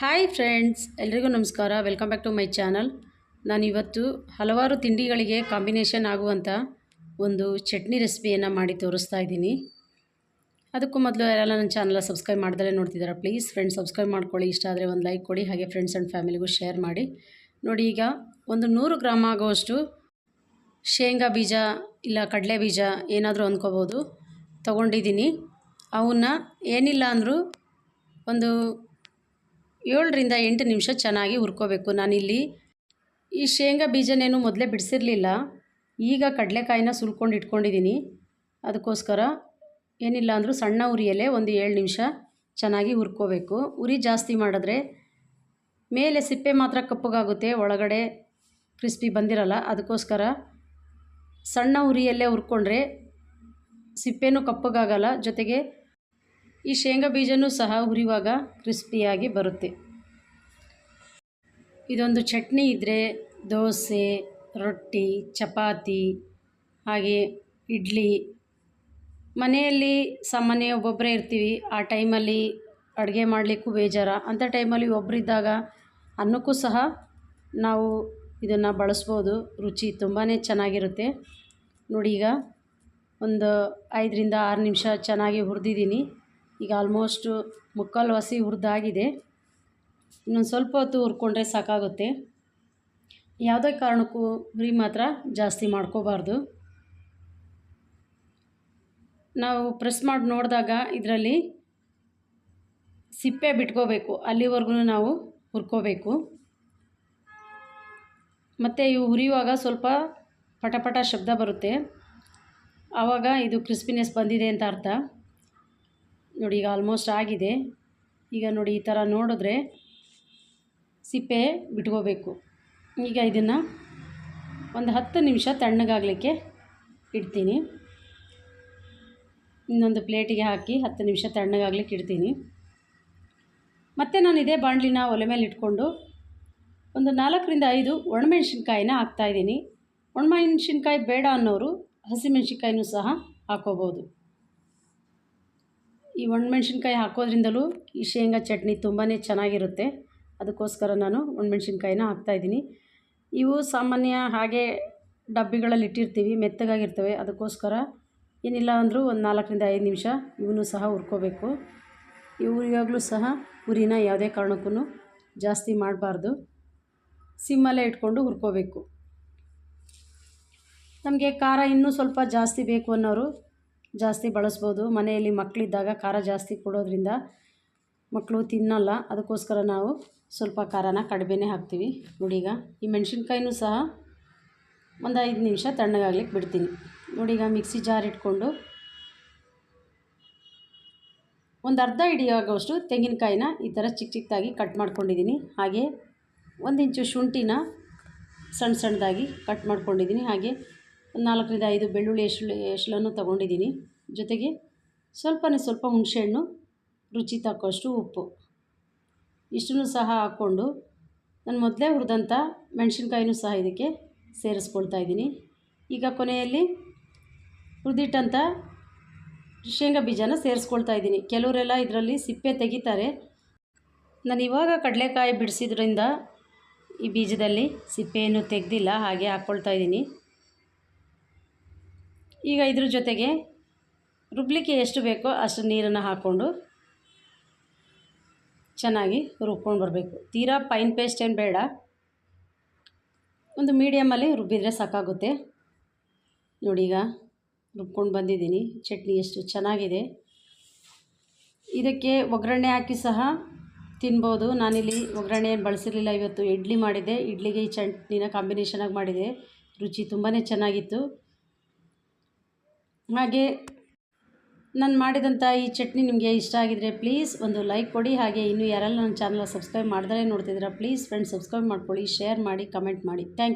Hi friends, ಎಲ್ರಿಗೂ ನಮಸ್ಕಾರ. Welcome back to my channel. ನಾನಿವತ್ತು ಹಲವಾರು ತಿಂಡಿಗಳಿಗೆ ಕಾಂಬಿನೇಷನ್ ಆಗುವಂಥ ಒಂದು ಚಟ್ನಿ ರೆಸಿಪಿಯನ್ನು ಮಾಡಿ ತೋರಿಸ್ತಾ ಇದ್ದೀನಿ. ಅದಕ್ಕೂ ಮೊದಲು ಯಾರೆಲ್ಲ ನನ್ನ ಚಾನಲ್ ಸಬ್ಸ್ಕ್ರೈಬ್ ಮಾಡಿದ್ರೆ ನೋಡ್ತಿದ್ದಾರೆ, ಪ್ಲೀಸ್ ಫ್ರೆಂಡ್ಸ್, ಸಬ್ಸ್ಕ್ರೈಬ್ ಮಾಡ್ಕೊಳ್ಳಿ. ಇಷ್ಟ ಆದರೆ ಒಂದು ಲೈಕ್ ಕೊಡಿ, ಹಾಗೆ ಫ್ರೆಂಡ್ಸ್ ಆ್ಯಂಡ್ ಫ್ಯಾಮಿಲಿಗೂ ಶೇರ್ ಮಾಡಿ. ನೋಡಿ, ಈಗ ಒಂದು ನೂರು ಗ್ರಾಮ್ ಆಗುವಷ್ಟು ಶೇಂಗಾ ಬೀಜ ಇಲ್ಲ ಕಡಲೆ ಬೀಜ ಏನಾದರೂ ಅಂದ್ಕೋಬೋದು. ತೊಗೊಂಡಿದ್ದೀನಿ. ಅವನ್ನ ಏನಿಲ್ಲ ಅಂದರೂ ಒಂದು ಏಳರಿಂದ ಎಂಟು ನಿಮಿಷ ಚೆನ್ನಾಗಿ ಹುರ್ಕೋಬೇಕು. ನಾನಿಲ್ಲಿ ಈ ಶೇಂಗಾ ಬೀಜನೇನು ಮೊದಲೇ ಬಿಡಿಸಿರಲಿಲ್ಲ. ಈಗ ಕಡಲೆಕಾಯಿನ ಸುಲ್ಕೊಂಡು ಇಟ್ಕೊಂಡಿದ್ದೀನಿ ಅದಕ್ಕೋಸ್ಕರ ಏನಿಲ್ಲ ಅಂದರೂ ಸಣ್ಣ ಉರಿಯಲ್ಲೇ ಒಂದು ಏಳು ನಿಮಿಷ ಚೆನ್ನಾಗಿ ಹುರ್ಕೋಬೇಕು. ಉರಿ ಜಾಸ್ತಿ ಮಾಡಿದ್ರೆ ಮೇಲೆ ಸಿಪ್ಪೆ ಮಾತ್ರ ಕಪ್ಪಗಾಗುತ್ತೆ, ಒಳಗಡೆ ಕ್ರಿಸ್ಪಿ ಬಂದಿರಲ್ಲ, ಅದಕ್ಕೋಸ್ಕರ ಸಣ್ಣ ಉರಿಯಲ್ಲೇ ಹುರ್ಕೊಂಡ್ರೆ ಸಿಪ್ಪೆನೂ ಕಪ್ಪಗಾಗಲ್ಲ. ಜೊತೆಗೆ ಈ ಶೇಂಗಾ ಬೀಜನೂ ಸಹ ಹುರಿಯುವಾಗ ಕ್ರಿಸ್ಪಿಯಾಗಿ ಬರುತ್ತೆ. ಇದೊಂದು ಚಟ್ನಿ ಇದ್ದರೆ ದೋಸೆ, ರೊಟ್ಟಿ, ಚಪಾತಿ, ಹಾಗೆ ಇಡ್ಲಿ. ಮನೆಯಲ್ಲಿ ಸಾಮಾನ್ಯ ಒಬ್ಬೊಬ್ಬರೇ ಇರ್ತೀವಿ. ಆ ಟೈಮಲ್ಲಿ ಅಡುಗೆ ಮಾಡಲಿಕ್ಕೂ ಬೇಜಾರ. ಅಂಥ ಟೈಮಲ್ಲಿ ಒಬ್ಬರಿದ್ದಾಗ ಅನ್ನಕ್ಕೂ ಸಹ ನಾವು ಇದನ್ನು ಬಳಸ್ಬೋದು. ರುಚಿ ತುಂಬಾ ಚೆನ್ನಾಗಿರುತ್ತೆ. ನೋಡಿ ಈಗ ಒಂದು ಐದರಿಂದ ಆರು ನಿಮಿಷ ಚೆನ್ನಾಗಿ ಹುರಿದಿದ್ದೀನಿ. ಈಗ ಆಲ್ಮೋಸ್ಟು ಮುಕ್ಕಾಲು ಹಸಿ ಹುರಿದಾಗಿದೆ. ಇನ್ನೊಂದು ಸ್ವಲ್ಪ ಹೊತ್ತು ಹುರ್ಕೊಂಡ್ರೆ ಸಾಕಾಗುತ್ತೆ. ಯಾವುದೇ ಕಾರಣಕ್ಕೂ ಹುರಿ ಮಾತ್ರ ಜಾಸ್ತಿ ಮಾಡ್ಕೋಬಾರ್ದು. ನಾವು ಪ್ರೆಸ್ ಮಾಡಿ ನೋಡಿದಾಗ ಇದರಲ್ಲಿ ಸಿಪ್ಪೆ ಬಿಟ್ಕೋಬೇಕು ಅಲ್ಲಿವರೆಗೂ ನಾವು ಹುರ್ಕೋಬೇಕು. ಮತ್ತು ಇವು ಹುರಿಯುವಾಗ ಸ್ವಲ್ಪ ಪಟಪಟ ಶಬ್ದ ಬರುತ್ತೆ. ಆವಾಗ ಇದು ಕ್ರಿಸ್ಪಿನೆಸ್ ಬಂದಿದೆ ಅಂತ ಅರ್ಥ. ನೋಡಿ ಈಗ ಆಲ್ಮೋಸ್ಟ್ ಆಗಿದೆ. ಈಗ ನೋಡಿ ಈ ಥರ ನೋಡಿದ್ರೆ ಸಿಪ್ಪೆ ಬಿಟ್ಕೋಬೇಕು. ಈಗ ಇದನ್ನು ಒಂದು ಹತ್ತು ನಿಮಿಷ ತಣ್ಣಗಾಗಲಿಕ್ಕೆ ಇಡ್ತೀನಿ. ಇನ್ನೊಂದು ಪ್ಲೇಟಿಗೆ ಹಾಕಿ ಹತ್ತು ನಿಮಿಷ ತಣ್ಣಗಾಗಲಿಕ್ಕೆ ಇಡ್ತೀನಿ. ಮತ್ತು ನಾನು ಇದೇ ಬಾಣಲಿನ ಒಲೆ ಮೇಲೆ ಇಟ್ಕೊಂಡು ಒಂದು ನಾಲ್ಕರಿಂದ ಐದು ಒಣಮೆಣ್ಸಿನ್ಕಾಯಿನ ಹಾಕ್ತಾಯಿದ್ದೀನಿ ಒಣಮೆಣ್ಸಿನ್ಕಾಯಿ ಬೇಡ ಅನ್ನೋರು ಹಸಿಮೆಣ್ಸಿನ್ಕಾಯಿನೂ ಸಹ ಹಾಕೋಬೋದು ಈ ಒಣಮೆಣ್ಸಿನ್ಕಾಯಿ ಹಾಕೋದ್ರಿಂದಲೂ ಈ ಶೇಂಗಾ ಚಟ್ನಿ ತುಂಬಾ ಚೆನ್ನಾಗಿರುತ್ತೆ. ಅದಕ್ಕೋಸ್ಕರ ನಾನು ಒಣಮೆಣ್ಸಿನ್ಕಾಯಿನ ಹಾಕ್ತಾಯಿದ್ದೀನಿ ಇವು ಸಾಮಾನ್ಯ ಹಾಗೆ ಡಬ್ಬಿಗಳಲ್ಲಿ ಇಟ್ಟಿರ್ತೀವಿ, ಮೆತ್ತಗಾಗಿರ್ತವೆ. ಅದಕ್ಕೋಸ್ಕರ ಏನಿಲ್ಲ ಅಂದರೂ ಒಂದು ನಾಲ್ಕರಿಂದ ಐದು ನಿಮಿಷ ಇವನು ಸಹ ಹುರ್ಕೋಬೇಕು. ಇವು ಇವಾಗಲೂ ಸಹ ಉರಿನ ಯಾವುದೇ ಕಾರಣಕ್ಕೂ ಜಾಸ್ತಿ ಮಾಡಬಾರ್ದು. ಸಿಮ್ಮಲ್ಲೇ ಇಟ್ಕೊಂಡು ಹುರ್ಕೋಬೇಕು. ನಮಗೆ ಖಾರ ಇನ್ನೂ ಸ್ವಲ್ಪ ಜಾಸ್ತಿ ಬೇಕು ಅನ್ನೋರು ಜಾಸ್ತಿ ಬಳಸ್ಬೋದು. ಮನೆಯಲ್ಲಿ ಮಕ್ಕಳಿದ್ದಾಗ ಖಾರ ಜಾಸ್ತಿ ಕೊಡೋದ್ರಿಂದ ಮಕ್ಕಳು ತಿನ್ನಲ್ಲ. ಅದಕ್ಕೋಸ್ಕರ ನಾವು ಸ್ವಲ್ಪ ಖಾರನ ಕಡಿಮೆನೇ ಹಾಕ್ತೀವಿ. ನೋಡಿ ಈಗ ಈ ಮೆಣಸಿನ್ಕಾಯಿನೂ ಸಹ ಒಂದು ಐದು ನಿಮಿಷ ತಣ್ಣಗಾಗ್ಲಿಕ್ಕೆ ಬಿಡ್ತೀನಿ. ನೋಡಿ ಈಗ ಮಿಕ್ಸಿ ಜಾರ್ ಇಟ್ಕೊಂಡು ಒಂದು ಅರ್ಧ ಹಿಡಿಯಾಗುವಷ್ಟು ತೆಂಗಿನಕಾಯಿನ ಈ ಥರ ಚಿಕ್ಕ ಚಿಕ್ಕದಾಗಿ ಕಟ್ ಮಾಡ್ಕೊಂಡಿದ್ದೀನಿ. ಹಾಗೆ ಒಂದು ಇಂಚು ಶುಂಠಿನ ಸಣ್ಣ ಸಣ್ಣದಾಗಿ ಕಟ್ ಮಾಡ್ಕೊಂಡಿದ್ದೀನಿ. ಹಾಗೆ ನಾಲ್ಕರಿಂದ ಐದು ಬೆಳ್ಳುಳ್ಳಿ ಎಷ್ಟು ಎಷ್ಟನ್ನು ತೊಗೊಂಡಿದ್ದೀನಿ. ಜೊತೆಗೆ ಸ್ವಲ್ಪನೇ ಸ್ವಲ್ಪ ಹುಣಸೆಹಣ್ಣು, ರುಚಿ ತಕ್ಕಷ್ಟು ಉಪ್ಪು. ಇಷ್ಟನ್ನು ಸಹ ಹಾಕ್ಕೊಂಡು ನಾನು ಮೊದಲೇ ಹುರಿದಂಥ ಮೆಣಸಿನ್ಕಾಯಿನೂ ಸಹ ಇದಕ್ಕೆ ಸೇರಿಸ್ಕೊಳ್ತಾ ಇದ್ದೀನಿ. ಈಗ ಕೊನೆಯಲ್ಲಿ ಹುರಿದಿಟ್ಟಂಥ ಶೇಂಗಾ ಬೀಜನ ಸೇರಿಸ್ಕೊಳ್ತಾ ಇದ್ದೀನಿ. ಕೆಲವರೆಲ್ಲ ಇದರಲ್ಲಿ ಸಿಪ್ಪೆ ತೆಗಿತಾರೆ. ನಾನು ಇವಾಗ ಕಡಲೆಕಾಯಿ ಬಿಡಿಸಿದ್ರಿಂದ ಈ ಬೀಜದಲ್ಲಿ ಸಿಪ್ಪೆಯನ್ನು ತೆಗೆದಿಲ್ಲ, ಹಾಗೆ ಹಾಕ್ಕೊಳ್ತಾ ಇದ್ದೀನಿ. ಈಗ ಇದ್ರ ಜೊತೆಗೆ ರುಬ್ಲಿಕ್ಕೆ ಎಷ್ಟು ಬೇಕೋ ಅಷ್ಟು ನೀರನ್ನು ಹಾಕ್ಕೊಂಡು ಚೆನ್ನಾಗಿ ರುಬ್ಕೊಂಡು ಬರಬೇಕು. ತೀರಾ ಪೈನ್ ಪೇಸ್ಟ್ ಏನು ಬೇಡ. ಒಂದು ಮೀಡಿಯಮಲ್ಲಿ ರುಬ್ಬಿದರೆ ಸಾಕಾಗುತ್ತೆ. ನೋಡಿ ಈಗ ರುಬ್ಕೊಂಡು ಬಂದಿದ್ದೀನಿ. ಚಟ್ನಿ ಎಷ್ಟು ಚೆನ್ನಾಗಿದೆ. ಇದಕ್ಕೆ ಒಗ್ಗರಣೆ ಹಾಕಿ ಸಹ ತಿನ್ಬೋದು. ನಾನಿಲ್ಲಿ ಒಗ್ಗರಣೆ ಏನು ಬಳಸಿರಲಿಲ್ಲ ಇವತ್ತು. ಇಡ್ಲಿ ಮಾಡಿದ್ದೆ. ಇಡ್ಲಿಗೆ ಈ ಚಟ್ನಿನ ಕಾಂಬಿನೇಷನಾಗಿ ಮಾಡಿದೆ. ರುಚಿ ತುಂಬಾ ಚೆನ್ನಾಗಿತ್ತು. ಹಾಗೆ ನಾನು ಮಾಡಿದಂಥ ಈ ಚಟ್ನಿ ನಿಮಗೆ ಇಷ್ಟ ಆಗಿದರೆ ಪ್ಲೀಸ್ ಒಂದು ಲೈಕ್ ಕೊಡಿ. ಹಾಗೆ ಇನ್ನೂ ಯಾರೆಲ್ಲ ನನ್ನ ಚಾನಲ್ ಸಬ್ಸ್ಕ್ರೈಬ್ ಮಾಡಿದ್ರೆ ನೋಡ್ತಿದ್ದೀರಾ, ಪ್ಲೀಸ್ ಫ್ರೆಂಡ್ಸ್ ಸಬ್ಸ್ಕ್ರೈಬ್ ಮಾಡ್ಕೊಳ್ಳಿ, ಶೇರ್ ಮಾಡಿ, ಕಮೆಂಟ್ ಮಾಡಿ. ಥ್ಯಾಂಕ್